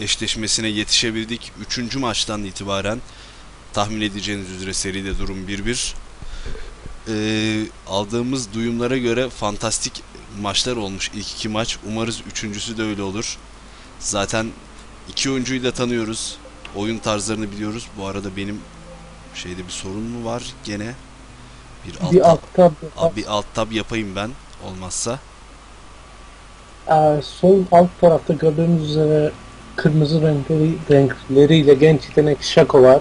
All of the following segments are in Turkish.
eşleşmesine yetişebildik. Üçüncü maçtan itibaren tahmin edeceğiniz üzere seride durum 1-1. Ee, aldığımız duyumlara göre fantastik maçlar olmuş ilk iki maç. Umarız üçüncüsü de öyle olur. Zaten iki oyuncuyu da tanıyoruz. Oyun tarzlarını biliyoruz. Bu arada benim şeyde bir sorun mu var gene? Bir alt, Bir tab, altta Abi bir alt tab yapayım ben olmazsa. Ee, sol alt tarafta gördüğünüz üzere kırmızı renkleri, renkleriyle genç yetenek Şako var.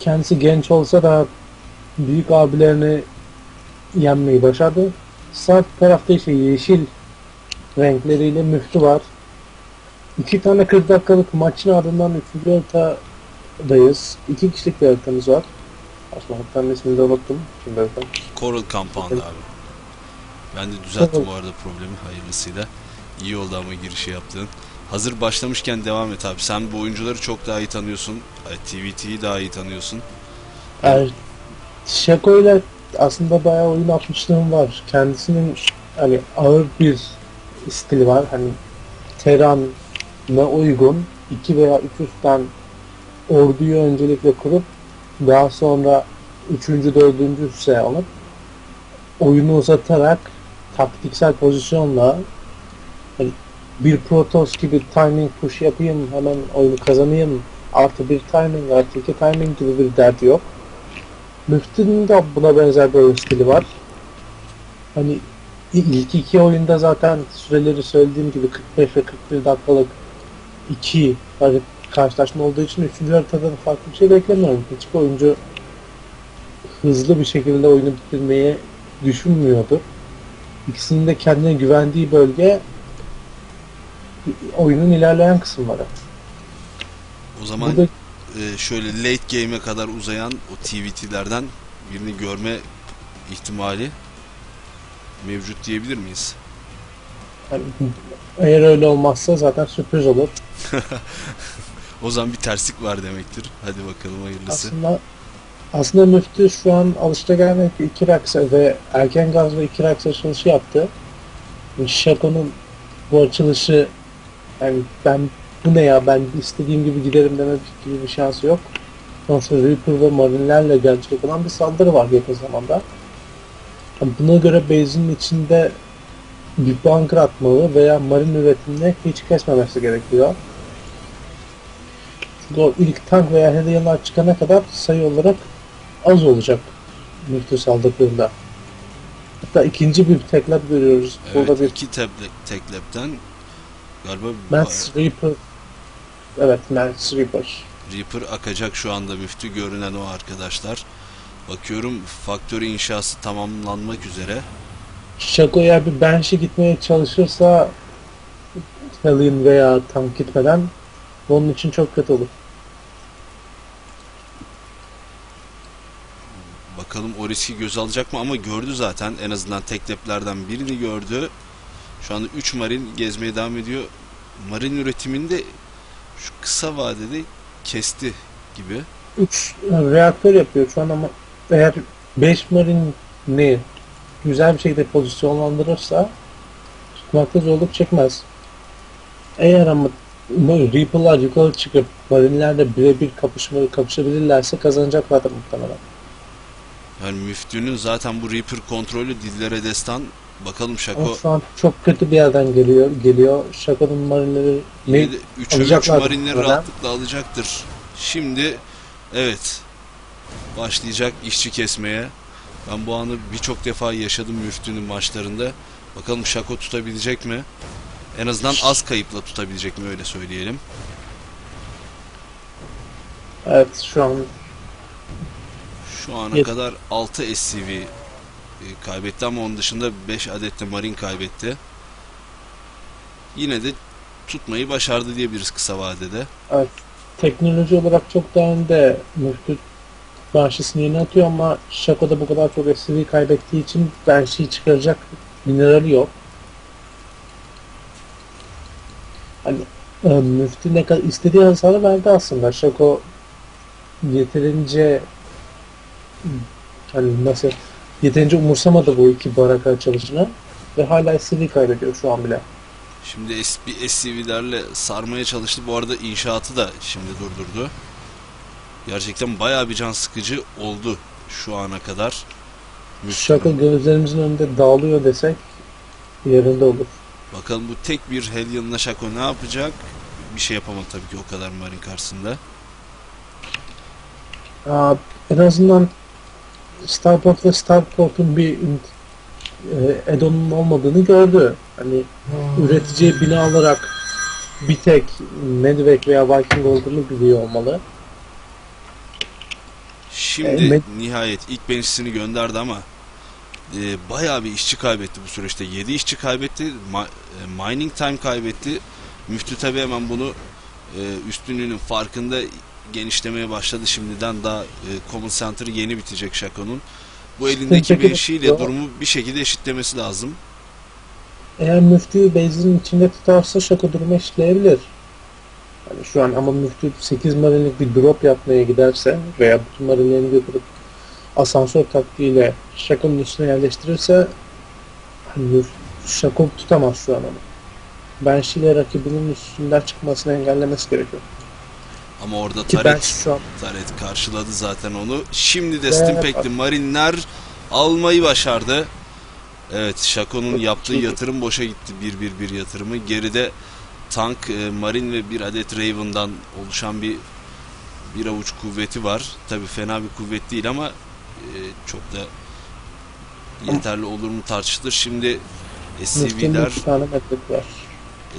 Kendisi genç olsa da büyük abilerini yenmeyi başardı. Sağ tarafta ise yeşil renkleriyle Müftü var. İki tane 40 dakikalık maçın ardından üçüncü haritadayız. İki kişilik bir haritamız var. Aslında haritanın ismini de unuttum. Şimdi. Coral Compound abi. Ben de düzelttim bu arada problemi hayırlısıyla. İyi oldu ama girişi yaptığın. Hazır başlamışken devam et abi. Sen bu oyuncuları çok daha iyi tanıyorsun. TVT'yi daha iyi tanıyorsun. Yani Şako ile aslında bayağı oyun atmışlığım var. Kendisinin hani ağır bir stili var. Hani Teran'a uygun iki veya üç üstten orduyu öncelikle kurup daha sonra üçüncü, dördüncü üsse alıp oyunu uzatarak taktiksel pozisyonla bir Protoss gibi timing push yapayım hemen oyunu kazanayım artı bir timing artı iki timing gibi bir derdi yok. Müftü'nün de buna benzer bir oyun stili var. Hani ilk iki oyunda zaten süreleri söylediğim gibi 45 ve 41 dakikalık iki karşılaşma olduğu için üçüncü haritadan farklı bir şey beklemiyorum. Hiçbir oyuncu hızlı bir şekilde oyunu bitirmeyi düşünmüyordur. İkisinin de kendine güvendiği bölge oyunun ilerleyen kısımları. O zaman Burada e, şöyle late game'e kadar uzayan o TVT'lerden birini görme ihtimali mevcut diyebilir miyiz? eğer öyle olmazsa zaten sürpriz olur. O zaman bir terslik var demektir. Hadi bakalım hayırlısı. Aslında aslında Müftü şu an alışagelmek iki raksa ve erken gaz ve iki raksa açılışı yaptı. Şako'nun bu açılışı yani ben bu ne ya ben istediğim gibi giderim demek gibi bir şansı yok. Sonuçta Reaper ve Marine'lerle gelecek olan bir saldırı var yakın zamanda. Yani buna göre base'in içinde bir bunker atmalı veya marine üretimini hiç kesmemesi gerekiyor. Çünkü o ilk tank veya hediyeler çıkana kadar sayı olarak az olacak müftü saldırdığında. Hatta ikinci bir teklep görüyoruz. Evet, Burada bir iki tablet teklapten galiba Mass Reaper Evet, Mass Reaper. Reaper akacak şu anda müftü görünen o arkadaşlar. Bakıyorum faktörü inşası tamamlanmak üzere. Shaco eğer bir Banshee gitmeye çalışırsa Hellion veya tank gitmeden onun için çok kötü olur. Bakalım o riski göz alacak mı ama gördü zaten en azından teklaplerden birini gördü. Şu anda 3 marin gezmeye devam ediyor. Marin üretiminde şu kısa vadede kesti gibi. 3 reaktör yapıyor şu an ama eğer 5 Marine'i güzel bir şekilde pozisyonlandırırsa tutmakta zorluk çekmez. Eğer ama Reaper'lar yukarı çıkıp Marine'lerle birebir kapışma, kapışabilirlerse kazanacaklardır muhtemelen. Yani müftünün zaten bu Reaper kontrolü dillere destan. Bakalım Ama Şako şu an çok kötü bir yerden geliyor. geliyor. Şakanın Marine'leri ne? yine de 3'e 3 alacaklar marinleri muhtemelen. rahatlıkla alacaktır. Şimdi evet başlayacak işçi kesmeye. Ben bu anı birçok defa yaşadım müftünün maçlarında. Bakalım Şako tutabilecek mi? En azından az kayıpla tutabilecek mi öyle söyleyelim. Evet şu an Şu ana Yet- kadar 6 SCV kaybetti ama onun dışında 5 adet de Marine kaybetti. Yine de tutmayı başardı diyebiliriz kısa vadede. teknoloji olarak çok daha önde Müftü Banshee'sini yeni atıyor ama Shaco'da bu kadar çok SCV kaybettiği için Banshee'yi çıkaracak minerali yok. Hani e, Müftü ne kadar istediği hasarı verdi aslında. Shaco yeterince hani nasıl yeterince umursamadı bu iki baraka çalışını ve hala SCV kaybediyor şu an bile. Şimdi bir SCV'lerle sarmaya çalıştı. Bu arada inşaatı da şimdi durdurdu. Gerçekten bayağı bir can sıkıcı oldu şu ana kadar. Şaka gözlerimizin önünde dağılıyor desek yerinde olur. Bakalım bu tek bir Helion'la Şako ne yapacak? Bir şey yapamadı tabii ki o kadar Marin karşısında. Aa, en azından Starport ve Starport'un bir e, add-on'un olmadığını gördü. Hani üreticiye bina alarak bir tek Medivek veya Viking olduğunu biliyor olmalı. Şimdi Evet. nihayet ilk bench'sini gönderdi ama e, bayağı bir işçi kaybetti bu süreçte. 7 işçi kaybetti. ma- e, mining time kaybetti. Müftü tabi hemen bunu e, üstünlüğünün farkında genişlemeye başladı. Şimdiden daha e, Common Center yeni bitecek Şako'nun. Bu elindeki Peki, bench'iyle doğru. durumu bir şekilde eşitlemesi lazım. Eğer müftüyü base'in içinde tutarsa şaka durumu eşitleyebilir. Hani şu an ama müftü 8 marinlik bir drop yapmaya giderse veya bütün marinlerini götürüp asansör taktiğiyle şakonun üstüne yerleştirirse hani şako tutamaz şu an onu. Banshee ile rakibinin üstünden çıkmasını engellemesi gerekiyor. Ama orada Ki Banshee şu an Taret karşıladı zaten onu. Şimdi de Ve- Stimpak'li Marinler almayı başardı. Evet Şako'nun yaptığı yatırım boşa gitti. 1-1-1 yatırımı. Geride tank, e, Marin ve bir adet Raven'dan oluşan bir bir avuç kuvveti var. Tabi fena bir kuvvet değil ama e, çok da yeterli olur mu tartışılır. Şimdi SCV'ler.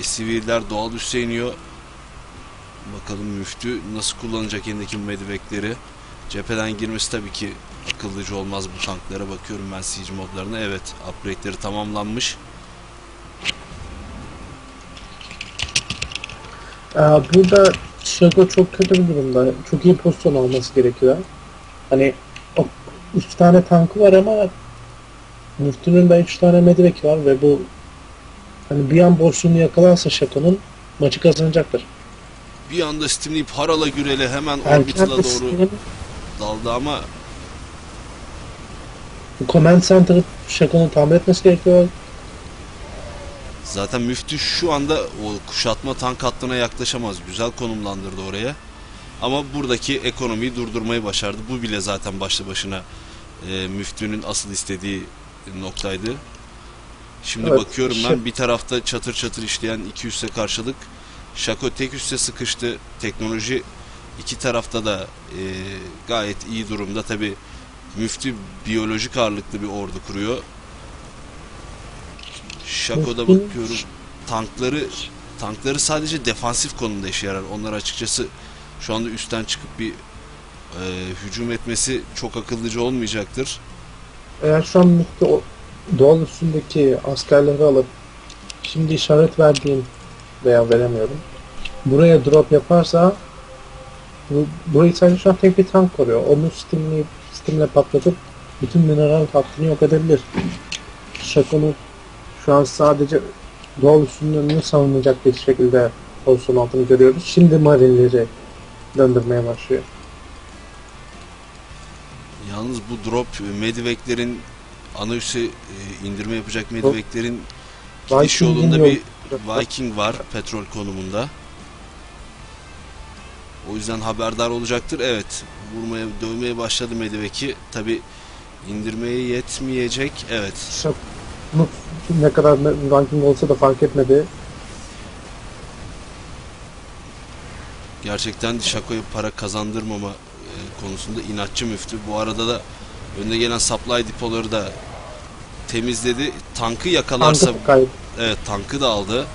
SCV'ler doğal üsse iniyor. Bakalım müftü nasıl kullanacak elindeki medivekleri. Cepheden girmesi tabii ki akıllıcı olmaz bu tanklara. Bakıyorum ben siege modlarına. Evet upgrade'leri tamamlanmış. Ee, burada Şago çok kötü bir durumda. Çok iyi pozisyon alması gerekiyor. Hani o tane tankı var ama Müftünün de üç tane mediveki var ve bu hani bir an boşluğunu yakalarsa Şako'nun maçı kazanacaktır. Bir anda stimleyip harala gürele hemen Orbital'a doğru daldı ama bu Command Center'ı Şako'nun tamir etmesi gerekiyor. zaten müftü şu anda o kuşatma tank hattına yaklaşamaz. Güzel konumlandırdı oraya. Ama buradaki ekonomiyi durdurmayı başardı. Bu bile zaten başlı başına e, müftünün asıl istediği noktaydı. Şimdi Evet, bakıyorum ben şey- bir tarafta çatır çatır işleyen iki üsse karşılık Şako tek üsse sıkıştı. Teknoloji iki tarafta da e, gayet iyi durumda. Tabi müftü biyolojik ağırlıklı bir ordu kuruyor. Şako'da bakıyorum tankları tankları sadece defansif konumda işe yarar. Onlar açıkçası şu anda üstten çıkıp bir e, hücum etmesi çok akıllıcı olmayacaktır. Eğer şu an Müftü doğal üstündeki askerleri alıp şimdi işaret verdiğim veya veremiyorum. Buraya drop yaparsa bu, burayı sadece şu an tek bir tank koruyor. Onu stimle, stimle patlatıp bütün mineral hattını yok edebilir. Şako'nu şu an sadece doğal üstünün önünü savunacak bir şekilde pozisyon altını görüyoruz. Şimdi marinleri döndürmeye başlıyor. Yalnız bu drop e, mediveklerin ana üsse e, indirme yapacak mediveklerin gidiş yolunda yol- bir Viking var petrol konumunda. O yüzden haberdar olacaktır. Evet vurmaya dövmeye başladı mediveki. Tabi indirmeye yetmeyecek. Evet ne kadar ranking olsa da fark etmedi. gerçekten Şako'ya para kazandırmama e, konusunda inatçı müftü. Bu arada da önde gelen supply depoları da temizledi. Tankı yakalarsa Tankı. Evet tankı da aldı.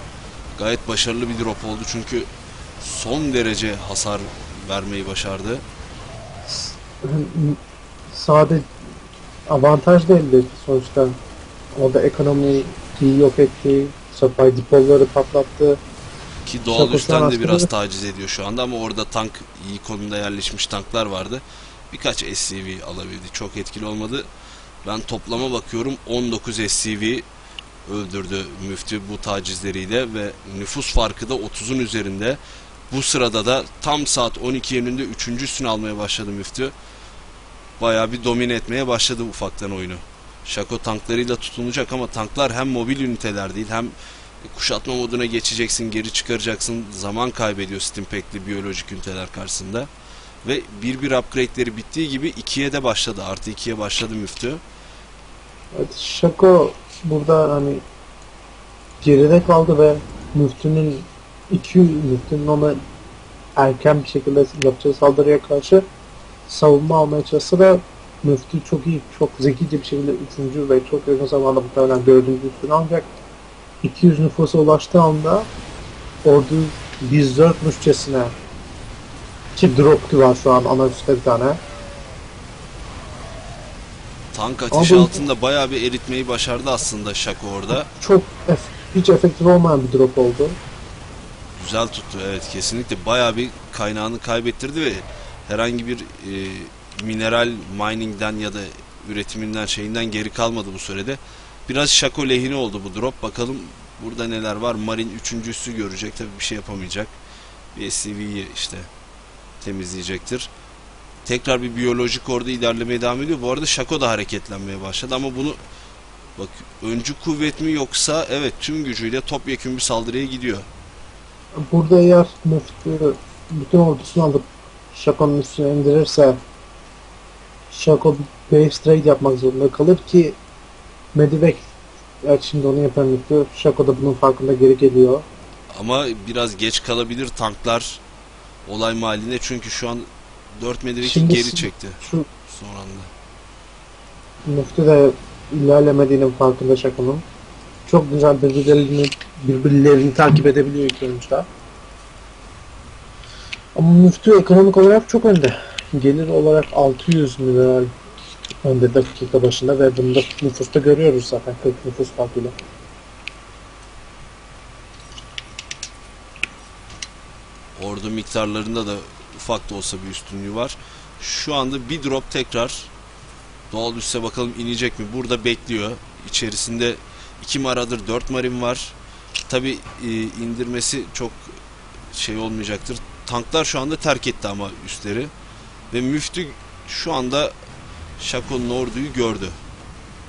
Gayet başarılı bir drop oldu çünkü son derece hasar vermeyi başardı. Sade avantaj da elde etti sonuçta. Orada ekonomiyi iyi yok etti. Supply depoları patlattı. Ki doğal üstten de biraz taciz ediyor şu anda ama orada tank iyi konumda yerleşmiş tanklar vardı. Birkaç SCV alabildi. Çok etkili olmadı. Ben toplama bakıyorum 19 SCV öldürdü müftü bu tacizleriyle ve nüfus farkı da 30'un üzerinde. Bu sırada da tam saat 12 yönünde 3. üstünü almaya başladı müftü. Bayağı bir domine etmeye başladı ufaktan oyunu. Şako tanklarıyla tutunacak ama tanklar hem mobil üniteler değil hem kuşatma moduna geçeceksin, geri çıkaracaksın. Zaman kaybediyor Stimpak'li biyolojik üniteler karşısında. Ve 1-1 upgrade'leri bittiği gibi 2'ye de başladı. Artı 2'ye başladı müftü. Şako burada hani geride kaldı ve müftünün iki müftünün ona erken bir şekilde yapacağı saldırıya karşı savunma almaya çalıştı ve müftü çok iyi, çok zekice bir şekilde üçüncü ve çok yakın zamanda muhtemelen dördüncü üstünü ancak 200 nüfusa ulaştığı anda ordu 104'müşçesine ki drop var şu an ana üstte bir tane. Tank Ama ateşi bu- altında bayağı bir eritmeyi başardı aslında Şako orada. Çok ef- hiç efektif olmayan bir drop oldu. Güzel tuttu evet kesinlikle bayağı bir kaynağını kaybettirdi ve herhangi bir e, mineral miningden ya da üretiminden şeyinden geri kalmadı bu sürede. Biraz Şako lehine oldu bu drop. Bakalım burada neler var. Marin üçüncüsü görecek tabi bir şey yapamayacak. Bir SCV'yi işte temizleyecektir. Tekrar bir biyolojik orada ilerlemeye devam ediyor. Bu arada Şako da hareketlenmeye başladı ama bunu bak öncü kuvvet mi yoksa evet tüm gücüyle topyekun bir saldırıya gidiyor. Burada eğer müftü bütün ordusunu alıp Şako'nun üstüne indirirse Şako base trade yapmak zorunda kalır ki Medivek evet şimdi onu yapan müftü Şako da bunun farkında geri geliyor. Ama biraz geç kalabilir tanklar olay mahalline çünkü şu an 4 mediveki geri çekti Şu son anda. müftü de ilerlemediğinin farkında Şako'nun. Çok güzel birbirlerini, birbirlerini takip edebiliyor ilk dönüşte. Ama müftü ekonomik olarak çok önde. Gelir olarak 600 mineral önde dakika başında ve bunu da nüfusta görüyoruz zaten 40 nüfus farkıyla. Ordu miktarlarında da ufak da olsa bir üstünlüğü var. Şu anda bir drop tekrar doğal üsse bakalım inecek mi? Burada bekliyor. İçerisinde 2 maradır 4 marin var. Tabi indirmesi çok şey olmayacaktır. Tanklar şu anda terk etti ama üstleri. Ve müftü şu anda Şako'nun orduyu gördü.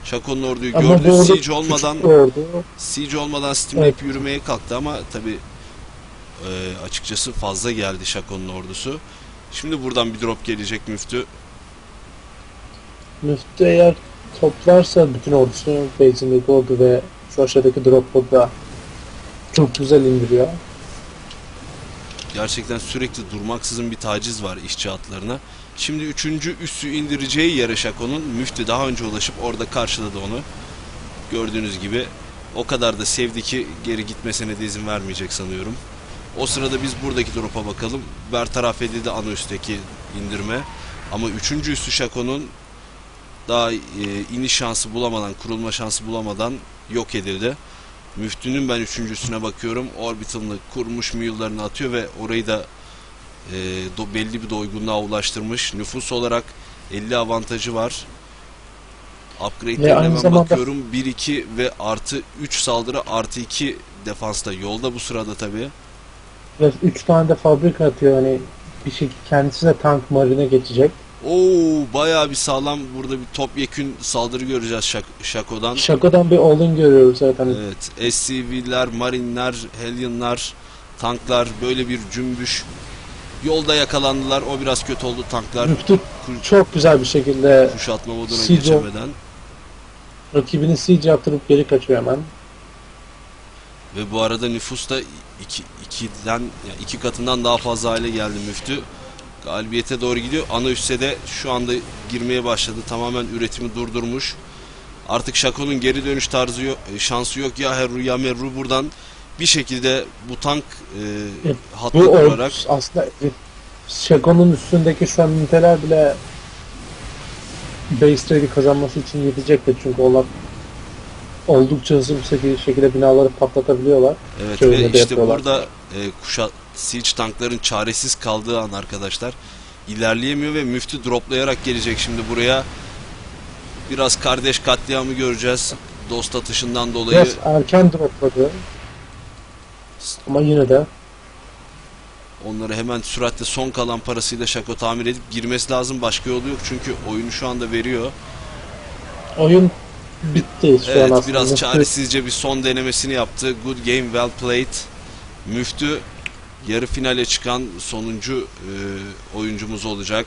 Şako'nun orduyu Ama gördü. Siege olmadan. Siege olmadan steamleyip yürümeye kalktı ama tabi açıkçası fazla geldi Şako'nun ordusu. Şimdi buradan bir drop gelecek müftü. Müftü eğer toplarsa bütün ordusunu base'indeki ordu ve şu aşağıdaki drop podda çok güzel indiriyor. Gerçekten sürekli durmaksızın bir taciz var işçi atlarına. Şimdi üçüncü üssü indireceği yere Şako'nun müftü daha önce ulaşıp orada karşıladı onu. Gördüğünüz gibi o kadar da sevdi ki geri gitmesine de izin vermeyecek sanıyorum. O sırada biz buradaki drop'a bakalım. Bertaraf edildi ana üstteki indirme. Ama üçüncü üssü Şako'nun daha e, iniş şansı bulamadan, kurulma şansı bulamadan yok edildi. Müftünün ben üçüncüsüne bakıyorum. Orbital'ını kurmuş mühürlerini atıyor ve orayı da e, do- belli bir doygunluğa ulaştırmış. Nüfus olarak 50 avantajı var. Upgrade'lerine ben zamanda- bakıyorum. 1-2 ve artı 3 saldırı artı 2 defansta yolda bu sırada tabi. Ve 3 tane de fabrika atıyor hani bir şey kendisi de tank marine geçecek. Oo bayağı bir sağlam burada bir topyekün saldırı göreceğiz Şak- Şako'dan. Şako'dan bir all-in görüyoruz zaten. Evet, SCV'ler, Marinler, Helion'lar, tanklar böyle bir cümbüş. Yolda yakalandılar. O biraz kötü oldu tanklar. Çok güzel bir şekilde kuşatma moduna Siege geçemeden. rakibini siege yaptırıp geri kaçıyor hemen. Ve bu arada nüfus da iki, ikiden, yani iki katından daha fazla hale geldi müftü. Galibiyete doğru gidiyor. Ana üsse de şu anda girmeye başladı. Tamamen üretimi durdurmuş. Artık Şako'nun geri dönüş tarzı yok, e, şansı yok. Ya Herru ya Merru buradan bir şekilde bu tank e, Evet, hattı Bu or- aslında e, Şako'nun üstündeki üniteler bile base trade'i kazanması için yetecektir çünkü onlar oldukça hızlı bir şekilde, binaları patlatabiliyorlar. Evet Şöyle ve işte yapıyorlar. burada e, kuşa siege tankların çaresiz kaldığı an arkadaşlar ilerleyemiyor ve müftü droplayarak gelecek şimdi buraya. Biraz kardeş katliamı göreceğiz. Dost atışından dolayı Biraz erken dropladı. Ama yine de onları hemen süratle son kalan parasıyla şako tamir edip girmesi lazım. Başka yolu yok çünkü oyunu şu anda veriyor. oyun bitteyiz şu an Evet aslında. biraz çaresizce bir son denemesini yaptı. Good game well played. Müftü yarı finale çıkan sonuncu e, oyuncumuz olacak.